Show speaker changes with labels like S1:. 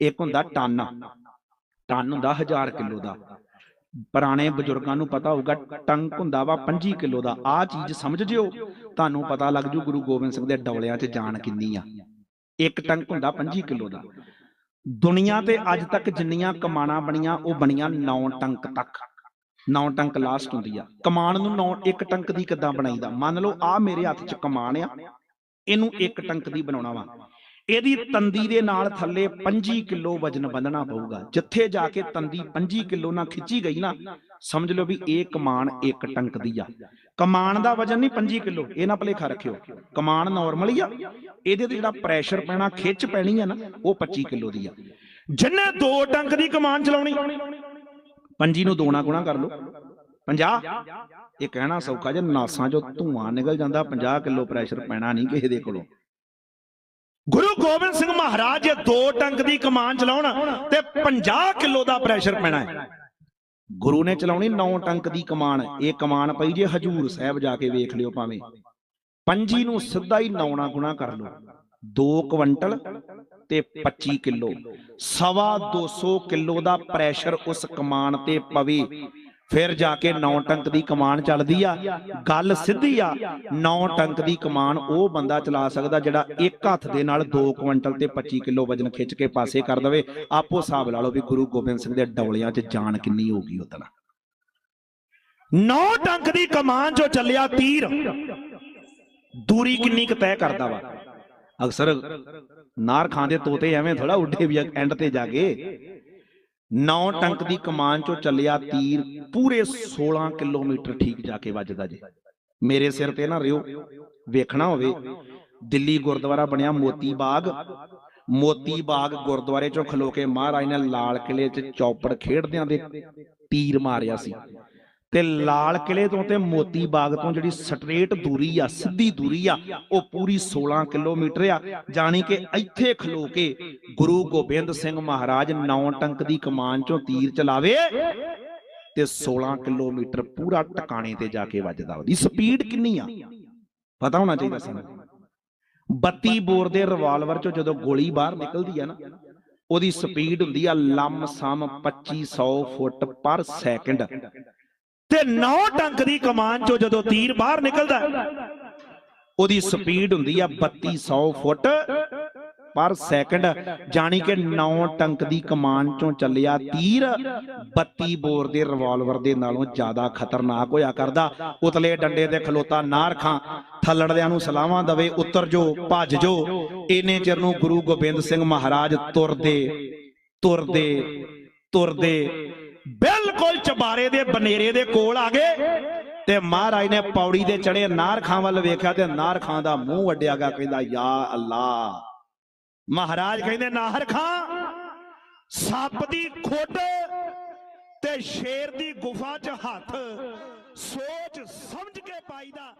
S1: ਇੱਕ ਹੁੰਦਾ ton. Ton. ਹੁੰਦਾ 1000 ਕਿਲੋ ਦਾ। ਪੁਰਾਣੇ ਬਜ਼ੁਰਗਾਂ ਨੂੰ ਪਤਾ ਹੋਊਗਾ ਟੰਕ ਹੁੰਦਾ ਵਾ 25 ਕਿਲੋ ਦਾ। ਆ ਚੀਜ਼ ਸਮਝ ਜਿਓ। ਤੁਹਾਨੂੰ ਪਤਾ ਲੱਗ ਜੂ ਗੁਰੂ ਗੋਬਿੰਦ ਸਿੰਘ ਦੇ ਡੌਲਿਆਂ 'ਚ ਜਾਨ ਕਿੰਨੀ ਆ? ਇੱਕ ਟੰਕ ਹੁੰਦਾ 25 ਕਿਲੋ ਦਾ। ਦੁਨੀਆ ਤੇ ਅੱਜ ਤੱਕ ਜਿੰਨੀਆਂ ਕਮਾਨਾਂ ਬਣੀਆਂ ਉਹ ਬਣੀਆਂ 9 ਟੰਕ ਤੱਕ। 9 ਟੰਕ ਲਾਸਟ ਹੁੰਦੀ ਆ। ਕਮਾਨ ਨੂੰ 9 ਇੱਕ ਟੰਕ ਦੀ ਕਿੱਦਾਂ ਬਣਾਈਦਾ? ਮੰਨ ਲਓ ਆ ਮੇਰੇ ਹੱਥ 'ਚ ਕਮਾਨ ਆ। ਇਹਨੂੰ ਇੱਕ ਟੰਕ ਦੀ ਬਣਾਉਣਾ ਵਾ। ਇਹਦੀ ਤੰਦੀ ਦੇ ਨਾਲ ਥੱਲੇ 25 ਕਿਲੋ ਵਜਨ ਬੰਨਣਾ ਪਊਗਾ। ਜਿੱਥੇ ਜਾ ਕੇ ਤੰਦੀ 25 ਕਿਲੋ ਨਾਲ ਖਿੱਚੀ ਗਈ ਨਾ, ਸਮਝ ਲਓ ਵੀ ਇਹ ਕਮਾਨ ਇੱਕ ਟੰਕ ਦੀ ਆ। ਕਮਾਨ ਦਾ ਵਜਨ ਨਹੀਂ 25 ਕਿਲੋ, ਇਹ ਨਾ ਭਲੇਖਾ ਰੱਖਿਓ। ਕਮਾਨ ਨਾਰਮਲ ਹੀ ਆ। ਇਹਦੇ ਤੇ ਜਿਹੜਾ ਪ੍ਰੈਸ਼ਰ ਪੈਣਾ, ਖਿੱਚ ਪੈਣੀ ਆ ਨਾ, ਉਹ 25 ਕਿਲੋ ਦੀ ਆ। ਜਿੰਨੇ ਦੋ ਟੰਕ ਦੀ ਕਮਾਨ ਚਲਾਉਣੀ, ਪੰਜੀ ਨੂੰ ਦੋਣਾ ਗੁਣਾ ਕਰ ਲਓ। 50 ਇਹ ਕਹਿਣਾ ਸੌਖਾ ਜੇ ਨਾਸਾਂ ਚੋਂ ਧੂਆਂ ਨਿਕਲ ਜਾਂਦਾ 50 ਕਿਲੋ ਪ੍ਰੈਸ਼ਰ ਪੈਣਾ ਨਹੀਂ ਕਿਸੇ ਦੇ ਕੋਲੋਂ। ਗੁਰੂ ਗੋਬਿੰਦ ਸਿੰਘ ਮਹਾਰਾਜ ਜੇ ਦੋ ਟੰਕ ਦੀ ਕਮਾਨ ਚਲਾਉਣ ਤੇ 50 ਕਿਲੋ ਦਾ ਪ੍ਰੈਸ਼ਰ ਪੈਣਾ ਹੈ। ਗੁਰੂ ਨੇ ਚਲਾਉਣੀ 9 ਟੰਕ ਦੀ ਕਮਾਨ। ਇਹ ਕਮਾਨ ਪਈ ਜੇ ਹਜੂਰ ਸਾਹਿਬ ਜਾ ਕੇ ਵੇਖ ਲਿਓ ਭਾਵੇਂ। ਪੰਜੀ ਨੂੰ ਸਿੱਧਾ ਹੀ ਨੌਣਾ ਗੁਣਾ ਕਰ ਲਓ। 2 ਕੁਇੰਟਲ ਤੇ 25 ਕਿਲੋ। ਸਵਾ 200 ਕਿਲੋ ਦਾ ਪ੍ਰੈਸ਼ਰ ਉਸ ਕਮਾਨ ਤੇ ਪਵੇ। ਫਿਰ ਜਾ ਕੇ 9 ਟੰਕ ਦੀ ਕਮਾਨ ਚੱਲਦੀ ਆ, ਗੱਲ ਸਿੱਧੀ ਆ 9 ਟੰਕ ਦੀ ਕਮਾਨ ਉਹ ਬੰਦਾ ਚਲਾ ਸਕਦਾ ਜਿਹੜਾ ਇੱਕ ਹੱਥ ਦੇ ਨਾਲ 2 ਕੁਇੰਟਲ ਤੇ 25 ਕਿਲੋ ਵਜਨ ਖਿੱਚ ਕੇ ਪਾਸੇ ਕਰ ਦਵੇ। ਆਪੋ ਹਿਸਾਬ ਲਾ ਲਓ ਵੀ ਗੁਰੂ ਗੋਬਿੰਦ ਸਿੰਘ ਦੇ ਡੌਲਿਆਂ 'ਚ ਜਾਨ ਕਿੰਨੀ ਹੋਊਗੀ ਉਦੋਂ 9 ਟੰਕ ਦੀ ਕਮਾਨ ਚੋਂ ਚੱਲਿਆ ਤੀਰ, ਦੂਰੀ ਕਿੰਨੀ ਕੁ ਤੈਅ ਕਰਦਾ ਵਾ? ਅਕਸਰ ਨਾਰ ਖਾਂ ਦੇ ਤੋਤੇ ਐਵੇਂ ਥੋੜਾ ਉੱਡੇ ਵੀ ਐਂਡ ਤੇ ਜਾ ਕੇ। 9 ਟੰਕ ਦੀ ਕਮਾਨ ਚੋਂ ਚੱਲਿਆ ਤੀਰ ਪੂਰੇ 16 ਕਿਲੋਮੀਟਰ ਠੀਕ ਜਾ ਕੇ ਵੱਜਦਾ ਜੇ। ਮੇਰੇ ਸਿਰ ਤੇ ਨਾ ਰਿਓ, ਵੇਖਣਾ ਹੋਵੇ, ਦਿੱਲੀ ਗੁਰਦੁਆਰਾ ਬਣਿਆ ਮੋਤੀ ਬਾਗ। ਮੋਤੀ ਬਾਗ ਗੁਰਦੁਆਰੇ ਚੋਂ ਖਲੋ ਕੇ ਮਹਾਰਾਜ ਨੇ ਲਾਲ ਕਿਲੇ 'ਚ ਚੌਪੜ ਖੇਡਦਿਆਂ ਦੇ ਤੀਰ ਮਾਰਿਆ ਸੀ। ਤੇ ਲਾਲ ਕਿਲੇ ਤੋਂ ਤੇ ਮੋਤੀ ਬਾਗ ਤੋਂ ਜਿਹੜੀ ਸਟ੍ਰੇਟ ਦੂਰੀ ਆ, ਸਿੱਧੀ ਦੂਰੀ ਆ, ਉਹ ਪੂਰੀ 16 ਕਿਲੋਮੀਟਰ ਆ। ਜਾਣੀ ਕਿ ਇੱਥੇ ਖਲੋ ਕੇ ਗੁਰੂ ਗੋਬਿੰਦ ਸਿੰਘ ਮਹਾਰਾਜ ਨੌ ਟੰਕ ਦੀ ਕਮਾਨ ਚੋਂ ਤੀਰ ਚਲਾਵੇ। ਤੇ 16 ਕਿਲੋਮੀਟਰ ਪੂਰਾ ਟਿਕਾਣੇ ਤੇ ਜਾ ਕੇ ਵੱਜਦਾ ਉਹਦੀ ਸਪੀਡ ਕਿੰਨੀ ਆ? ਪਤਾ ਹੋਣਾ ਚਾਹੀਦਾ ਸਾਨੂੰ। 32 ਬੋਰ ਦੇ ਰਿਵਾਲਵਰ ਚੋਂ ਜਦੋਂ ਗੋਲੀ ਬਾਹਰ ਨਿਕਲਦੀ ਆ ਨਾ, ਉਹਦੀ ਸਪੀਡ ਹੁੰਦੀ ਆ ਲੰਮ ਸਮ 2500 ਫੁੱਟ ਪਰ ਸੈਕਿੰਡ। ਤੇ 9 ਟੰਕ ਦੀ ਕਮਾਨ ਚੋਂ ਜਦੋਂ ਤੀਰ ਬਾਹਰ ਨਿਕਲਦਾ, ਉਹਦੀ ਸਪੀਡ ਹੁੰਦੀ ਆ 3200 ਫੁੱਟ ਪਰ ਸੈਕਿੰਡ ਜਾਣੀ ਕਿ 9 ਟੰਕ ਦੀ ਕਮਾਨ ਚੋਂ ਚੱਲਿਆ ਤੀਰ 32 ਬੋਰ ਦੇ ਰਿਵਾਲਵਰ ਦੇ ਨਾਲੋਂ ਜ਼ਿਆਦਾ ਖਤਰਨਾਕ ਹੋਇਆ ਕਰਦਾ। ਉਤਲੇ ਡੰਡੇ ਤੇ ਖਲੋਤਾ ਨਾਰਖਾਂ ਥੱਲੜਦਿਆਂ ਨੂੰ ਸਲਾਹਾਂ ਦਵੇ, ਉਤਰ ਜੋ, ਭੱਜ ਜੋ। ਇੰਨੇ ਚਿਰ ਨੂੰ ਗੁਰੂ ਗੋਬਿੰਦ ਸਿੰਘ ਮਹਾਰਾਜ ਤੁਰਦੇ ਤੁਰਦੇ ਤੁਰਦੇ, ਬਿਲਕੁਲ ਚਬਾਰੇ ਦੇ ਬਨੇਰੇ ਦੇ ਕੋਲ ਆ ਗਏ ਤੇ ਮਹਾਰਾਜ ਨੇ ਪੌੜੀ ਦੇ ਚੜੇ ਨਾਰ ਖਾਂ ਵੱਲ ਵੇਖਿਆ ਤੇ ਨਾਰ ਖਾਂ ਦਾ ਮੂੰਹ ਵੱਡਿਆ ਗਿਆ, ਕਹਿੰਦਾ, ਯਾ ਅੱਲਾ ਮਹਾਰਾਜ ਕਹਿੰਦੇ, ਨਾਹਰ ਖਾਂ, ਸੱਪ ਦੀ ਖੁੱਡ ਤੇ ਸ਼ੇਰ ਦੀ ਗੁਫਾ 'ਚ ਹੱਥ। ਸੋਚ ਸਮਝ ਕੇ ਪਾਈਦਾ।